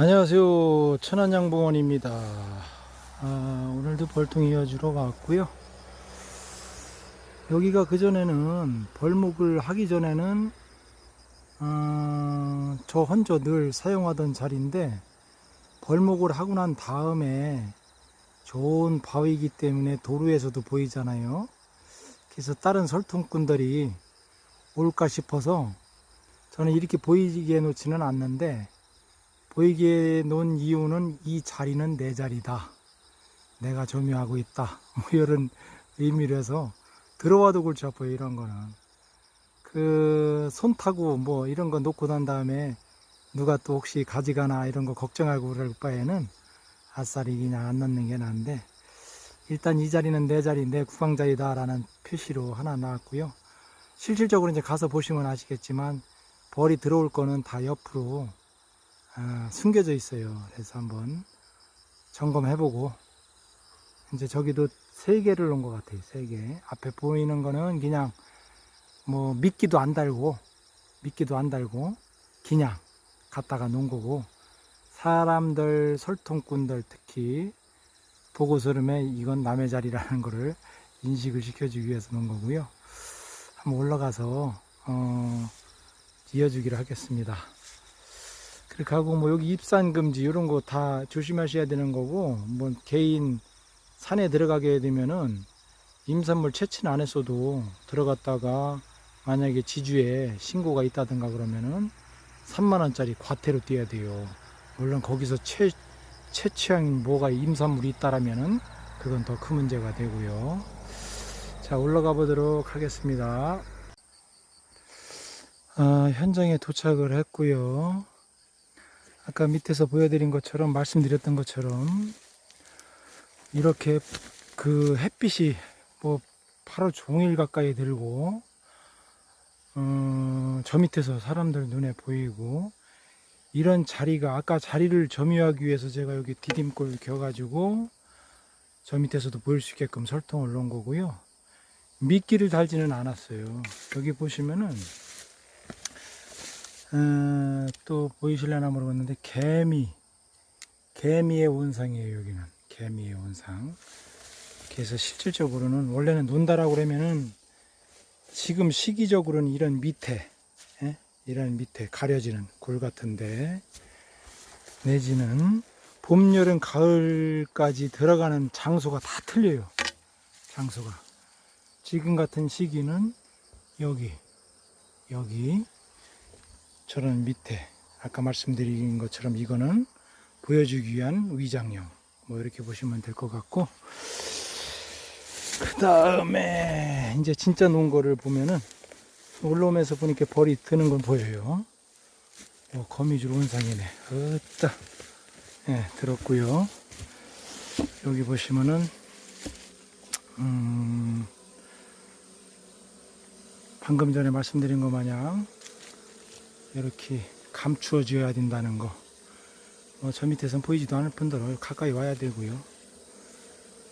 안녕하세요. 천안양봉원입니다. 아, 오늘도 벌통 이 어주러 왔고요. 여기가 그전에는 벌목을 하기 전에는 어, 저 혼자 늘 사용하던 자리인데 벌목을 하고 난 다음에 좋은 바위이기 때문에 도로에서도 보이잖아요. 그래서 다른 설통꾼들이 올까 싶어서 저는 이렇게 보이게 놓지는 않는데 보이게 놓은 이유는 이 자리는 내 자리다. 내가 점유하고 있다. 뭐 이런 의미로서 들어와도 골치 아파요. 이런 거는. 그 손 타고 뭐 이런 거 놓고 난 다음에 누가 또 혹시 가져가나 이런 거 걱정하고 그럴 바에는 아싸리 그냥 안 넣는 게 나은데 일단 이 자리는 내 자리, 내 구강자리다 라는 표시로 하나 나왔고요. 실질적으로 이제 가서 보시면 아시겠지만 벌이 들어올 거는 다 옆으로 아, 숨겨져 있어요. 그래서 한번 점검해보고 이제 저기도 세 개를 놓은 것 같아요. 세 개. 앞에 보이는 거는 그냥 뭐 미끼도 안 달고 미끼도 안 달고 그냥 갖다가 놓은 거고 사람들 설통꾼들 특히 보고서름에 이건 남의 자리라는 거를 인식을 시켜주기 위해서 놓은 거고요. 한번 올라가서 어, 이어주기로 하겠습니다. 그렇게 하고 뭐 여기 입산 금지 이런 거 다 조심하셔야 되는 거고 뭐 개인 산에 들어가게 되면은 임산물 채취는 안 했어도 들어갔다가 만약에 지주에 신고가 있다든가 그러면은 3만 원짜리 과태료 떼야 돼요. 물론 거기서 최 채취한 뭐가 임산물이 있다라면은 그건 더 큰 문제가 되고요. 자 올라가 보도록 하겠습니다. 아, 현장에 도착을 했고요. 아까 밑에서 보여드린 것처럼 말씀드렸던 것처럼 이렇게 그 햇빛이 뭐 하루 종일 가까이 들고 어, 저 밑에서 사람들 눈에 보이고 이런 자리가 아까 자리를 점유하기 위해서 제가 여기 디딤골 겨가지고 저 밑에서도 보일 수 있게끔 설통을 놓은 거고요. 미끼를 달지는 않았어요. 여기 보시면은 어, 또 보이실려나 모르겠는데 개미 개미의 온상이에요 여기는. 개미의 온상. 그래서 실질적으로는 원래는 논다라고 그러면은 지금 시기적으로는 이런 밑에 예? 이런 밑에 가려지는 골 같은데 내지는 봄, 여름, 가을까지 들어가는 장소가 다 틀려요. 장소가. 지금 같은 시기는 여기 여기 저런 밑에 아까 말씀드린 것처럼 이거는 보여주기 위한 위장용 뭐 이렇게 보시면 될 것 같고. 그 다음에 이제 진짜 놓은 거를 보면은 올라오면서 보니까 벌이 드는 건 보여요. 어, 거미줄 온상이네. 어따. 예 들었고요. 여기 보시면은 음 방금 전에 말씀드린 것 마냥 이렇게 감추어 줘야 된다는 거. 어, 저 밑에선 보이지도 않을 뿐더러 가까이 와야 되고요.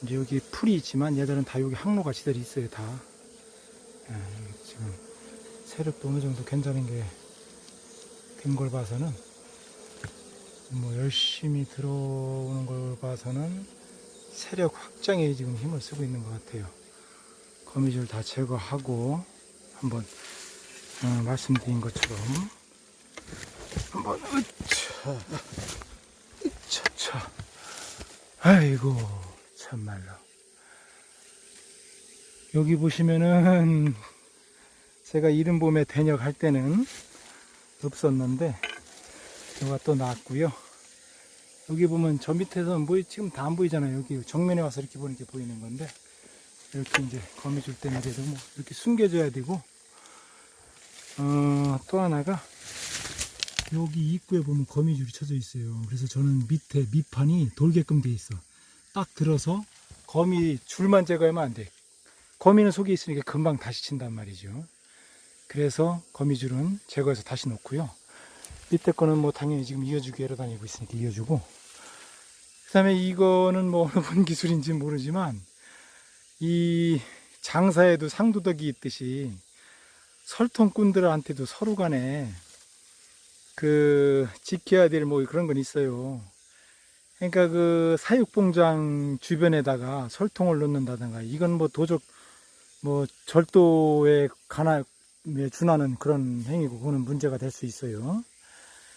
이제 여기 풀이 있지만 얘들은 다 여기 항로가 지들이 있어요, 다. 예, 지금 세력도 어느 정도 괜찮은 게 된 걸 봐서는 뭐 열심히 들어오는 걸 봐서는 세력 확장에 지금 힘을 쓰고 있는 것 같아요. 거미줄 다 제거하고 한번 어, 말씀드린 것처럼 한번. 으차. 으차차. 아이고 참말로. 여기 보시면은 제가 이른 봄에 대녁 할 때는 없었는데 여기가 또 나왔고요. 여기 보면 저 밑에서 뭐 지금 다 안 보이잖아요. 여기 정면에 와서 이렇게 보는 게 보이는 건데 이렇게 이제 거미줄 때문에도 뭐 이렇게 숨겨줘야 되고 어, 또 하나가 여기 입구에 보면 거미줄이 쳐져 있어요. 그래서 저는 밑에 밑판이 돌게끔 돼 있어. 딱 들어서 거미 줄만 제거하면 안 돼. 거미는 속에 있으니까 금방 다시 친단 말이죠. 그래서 거미줄은 제거해서 다시 놓고요. 밑에 거는 뭐 당연히 지금 이어주기 위해 다니고 있으니까 이어주고. 그 다음에 이거는 뭐 어느 분 기술인지 모르지만 이 장사에도 상도덕이 있듯이 설통꾼들한테도 서로 간에 그 지켜야 될 뭐 그런 건 있어요. 그러니까 그 사육봉장 주변에다가 설통을 놓는다든가 이건 뭐 도적 뭐 절도에 관하 에 준하는 그런 행위고 그거는 문제가 될 수 있어요.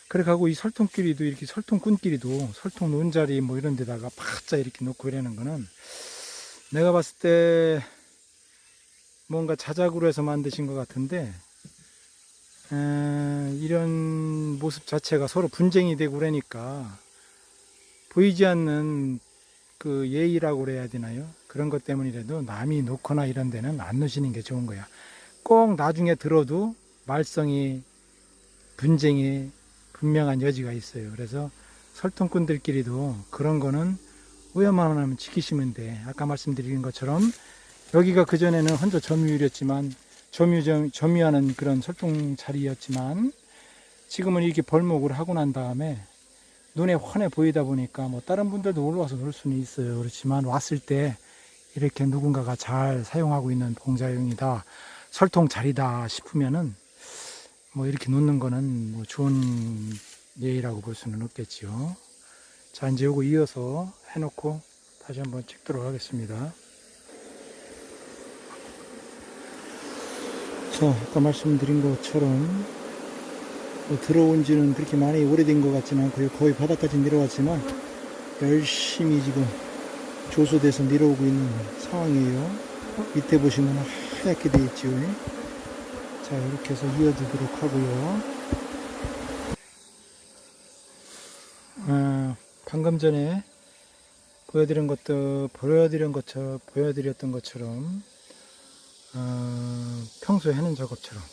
그래 가고 이 설통끼리도 이렇게 설통꾼끼리도 설통 놓은 자리 뭐 이런 데다가 바짝 이렇게 놓고 이러는 거는 내가 봤을 때 뭔가 자작으로 해서 만드신 것 같은데 에, 이런 모습 자체가 서로 분쟁이 되고 그러니까 보이지 않는 그 예의라고 그래야 되나요? 그런 것 때문이라도 남이 놓거나 이런 데는 안 놓으시는 게 좋은 거야. 꼭 나중에 들어도 말썽이 분쟁이 분명한 여지가 있어요. 그래서 설통꾼들끼리도 그런 거는 오해만 하면 지키시면 돼. 아까 말씀드린 것처럼 여기가 그전에는 혼자 점유율이었지만 점유, 점유하는 그런 설통 자리였지만 지금은 이렇게 벌목을 하고 난 다음에 눈에 환해 보이다 보니까 뭐 다른 분들도 올라와서 놀 수는 있어요. 그렇지만 왔을 때 이렇게 누군가가 잘 사용하고 있는 봉자용이다. 설통 자리다 싶으면은 뭐 이렇게 놓는 거는 뭐 좋은 예의라고 볼 수는 없겠지요. 자, 이제 요거 이어서 해놓고 다시 한번 찍도록 하겠습니다. 자, 아까 말씀드린 것처럼 뭐 들어온 지는 그렇게 많이 오래된 것 같지는 않고요. 거의 바닥까지 내려왔지만 열심히 지금 조소돼서 내려오고 있는 상황이에요. 밑에 보시면 하얗게 되어 있죠. 자, 이렇게 해서 이어두도록 하고요. 아, 방금 전에 보여드린 것도 보여드린 것처럼 보여드렸던 것처럼 어, 평소에 하는 작업처럼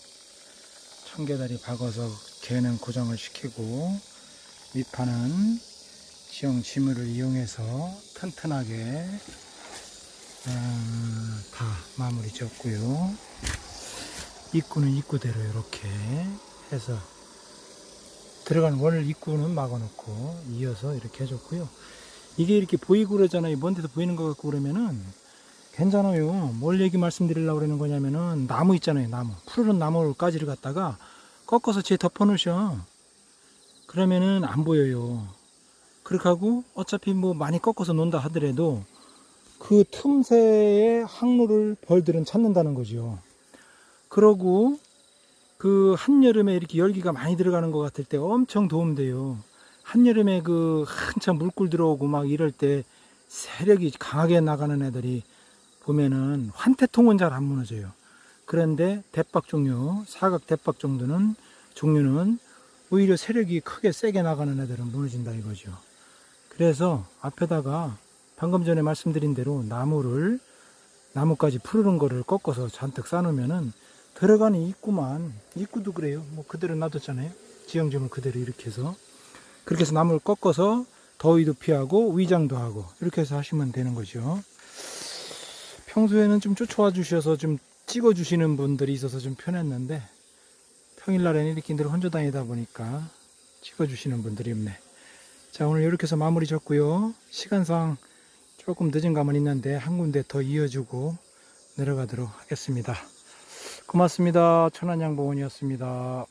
청계다리 박아서 개는 고정을 시키고 밑판은 지형 지물을 이용해서 튼튼하게 어, 다 마무리 지었고요. 입구는 입구대로 이렇게 해서 들어가는 월 입구는 막아놓고 이어서 이렇게 해줬고요. 이게 이렇게 보이고 그러잖아요. 먼 데서 보이는 것 같고 그러면은 괜찮아요. 뭘 얘기 말씀드리려고 그러는 거냐면은 나무 있잖아요. 나무. 푸르른 나무까지를 갖다가 꺾어서 뒤에 덮어 놓으셔. 그러면은 안 보여요. 그렇게 하고 어차피 뭐 많이 꺾어서 논다 하더라도 그 틈새에 항로를 벌들은 찾는다는 거죠. 그러고 그 한여름에 이렇게 열기가 많이 들어가는 것 같을 때 엄청 도움돼요. 한여름에 그 한참 물꿀 들어오고 막 이럴 때 세력이 강하게 나가는 애들이 보면은 환태통은 잘 안 무너져요. 그런데 대박 종류, 사각 대박 정도는 종류는 오히려 세력이 크게 세게 나가는 애들은 무너진다 이거죠. 그래서 앞에다가 방금 전에 말씀드린 대로 나무를 나무까지 푸르른 거를 꺾어서 잔뜩 쌓으면은 들어가는 입구만 입구도 그래요. 뭐 그대로 놔뒀잖아요. 지형점을 그대로 이렇게 해서 그렇게 해서 나무를 꺾어서 더위도 피하고 위장도 하고 이렇게 해서 하시면 되는 거죠. 평소에는 좀 쫓아와 주셔서 좀 찍어 주시는 분들이 있어서 좀 편했는데 평일날에는 이렇게 늘 혼자 다니다 보니까 찍어 주시는 분들이 없네. 자 오늘 이렇게 해서 마무리 졌고요. 시간상 조금 늦은 감은 있는데 한 군데 더 이어주고 내려가도록 하겠습니다. 고맙습니다. 천안양보원이었습니다.